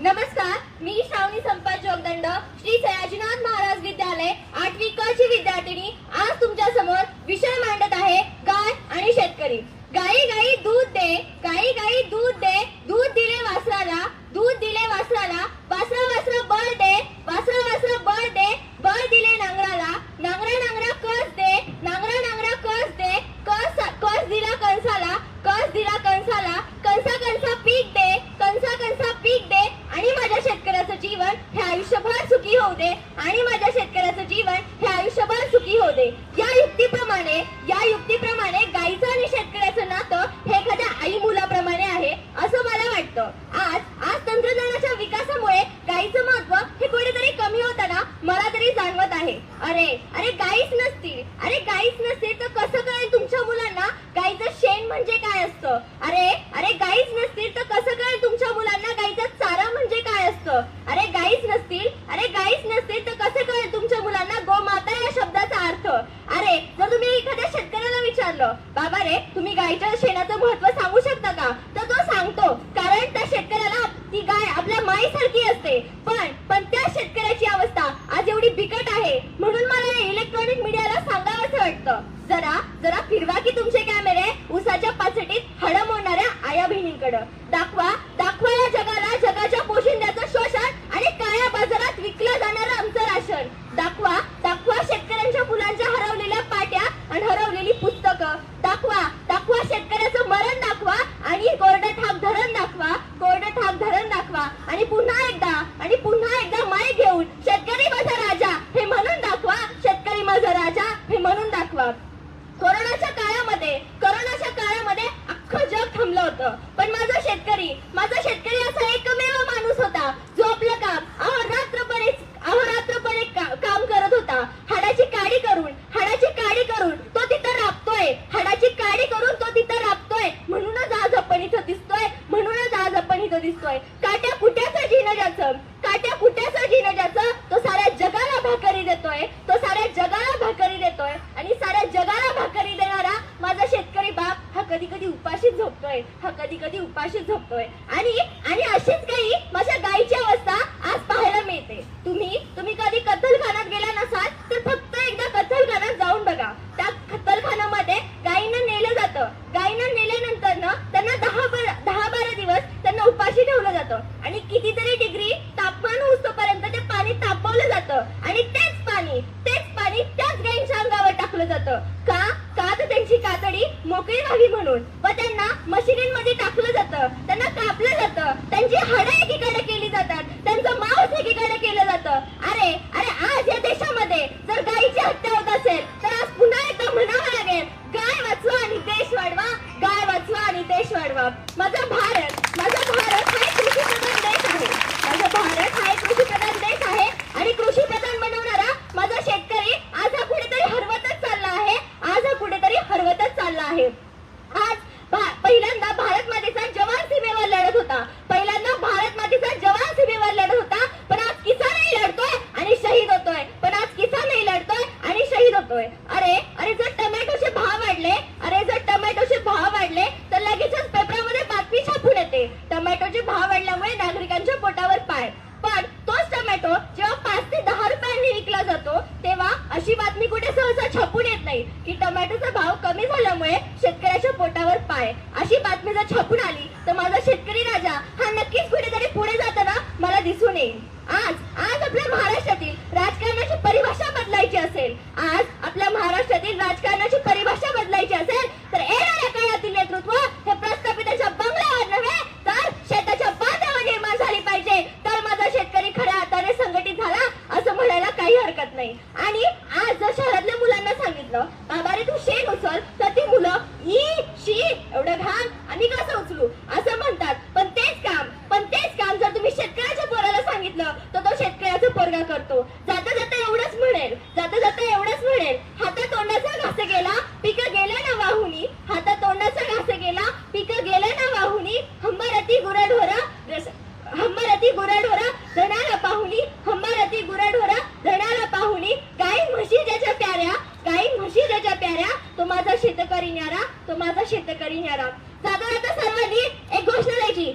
नमस्कार मी श्रावणी संपत जोगदंड श्री सयाजीनाथ महाराज विद्यालय आठवी क ची विद्यार्थिनी. आज तुमच्यासमोर विषय मांडत आहे गाय आणि शेतकरी. या युक्तीप्रमाणे या युक्तीप्रमाणे गायीचं आणि शेतकऱ्याचं नातं हे एखाद्या आई मुलाप्रमाणे आहे असं मला वाटतं. आज आज तंत्रज्ञानाच्या विकासामुळे गायीचं महत्त्व हे कुठेतरी कमी होताना मला तरी जाणवत आहे. अरे अरे गाईच नसतील. अरे गाईच नसतील तर कसं कळेल तुमच्या मुलांना? गाईचं शेण म्हणजे काय असतं? अरे अरे गाईच नसतील तर कसं कळेल तुमच्या मुलांना गाईचा चारा म्हणजे काय असतं? अरे गाईच नसतील अरे गाईच नसतील तर कसं कळेल तुमच्या मुलांना गोमाता या शब्दाचा अर्थ अरे जर तुम्ही एखाद्या शेतकऱ्याला विचारलं बाबा रे तुम्ही गाईच्या शेणाचं महत्त्व सांगू शकता का तर तो सांगतो कारण त्या शेतकऱ्याला ती गाय आपल्या असते. पण पण त्या शेतकऱ्याची अवस्था आज एवढी बिकट आहे म्हणून मला या इलेक्ट्रॉनिक मीडियाला सांगावंसं वाटतं. जरा जरा फिरवा की तुमचे कॅमेरे उसाच्या पाचटीत हड मोडणाऱ्या आया बहिणींकडे. दाखवा दाखवा या जगाला जगाच्या पोशिंद्याचं शोषण आणि काळ्या बाजारात विकलं जाणारं आमचं राशन. दाखवा शेतकऱ्यांच्या मुलांच्या हरवलेल्या पाट्या आणि हरवलेली पुस्तकं दाखवा दाखवा शेतकऱ्याचं मरण दाखवा आणि कोरडं ठाक धरण दाखवा कोरडं ठाक धरण दाखवा आणि पुन्हा एकदा आणि पुन्हा एकदा माय घेऊन शेतकरी माझा राजा हे म्हणून दाखवा शेतकरी माझा राजा हे म्हणून दाखवा कोरोनाच्या काळामध्ये कोरोनाच्या काळामध्ये अख्खं जग थांबलं होतं. पण माझा शेतकरी माझा शेतकरी असा एकमेव माणूस होता जो आपलं काम अहोरात्रपणे अहोरात्रपणे का- काम करत होता. हाडाची काडी करून हाडाची काडी करून तो तिथं राबतोय. हाडाची काडी करून तो तिथं राबतोय. म्हणूनच आज आपण इथं दिसतोय. म्हणूनच आज आपण इथं दिसतोय. काट्या कुट्याचं जिन ज्याचं काट्या कुट्याचं जिन ज्याचं तो साऱ्या जगाला भाकरी देतोय. तो साऱ्या जगाला भाकरी देतोय. आणि साऱ्या जगाला कधी कधी उपाशीच झोपतोय. हा कधी कधी उपाशीच झोपतोय. आणि आणि अशीच काही माझ्या गायीची अवस्था आज पाहायला मिळते. तुम्ही तुम्ही कधी कथलखानात गेला नसाल तर फक्त एकदा कथलखानात जाऊन बघा. त्या कत्तलखान्यामध्ये गायींना नेलं जातं. गायींना नेल्यानंतर ना त्यांना दहा बारा दहा बारा दिवस त्यांना उपाशी ठेवलं जातं. आणि कितीतरी डिग्री तापमान उचतोपर्यंत ते पाणी तापवलं जातं. आणि तेच पाणी तेच पाणी त्याच गायींच्या अंगावर टाकलं जातं. त्यांची कातडी मोकळी व्हावी म्हणून. व त्यांना मशिनींमध्ये टाकलं जातं. त्यांना कापलं जातं. त्यांची हाडं एकीकडे केली जातात. त्यांचं मांस एकीकडे केलं जातं. अरे अरे आज या देशामध्ये जर गायीची हत्या होत असेल तर आज पुन्हा एकदा म्हणावं लागेल गाय वाचवा आणि देश वाढवा गाय वाचवा आणि देश वाढवा. माझा भारत अरे अरे जर टोमॅटोचे भाव वाढले अरे जर टोमॅटोचे भाव वाढले तर लगेचच पेपरामध्ये बातमी छापून येते. टोमॅटोचे भाव वाढल्यामुळे नागरिकांच्या पोटावर पाय. पण तोच टोमॅटो जेव्हा पाच ते दहा रुपयांनी विकला जातो तेव्हा अशी बातमी कुठे सहसा छापून येत नाही की टोमॅटोचा भाव कमी झाल्यामुळे शेतकऱ्याच्या पोटावर पाय. अशी बातमी जर छापून आली तर माझा शेतकरी तो माझा शेतकरी न्यारा तो माझा शेतकरी न्यारा. साधारणतः सर्वांनी एक घोषणा द्यायची.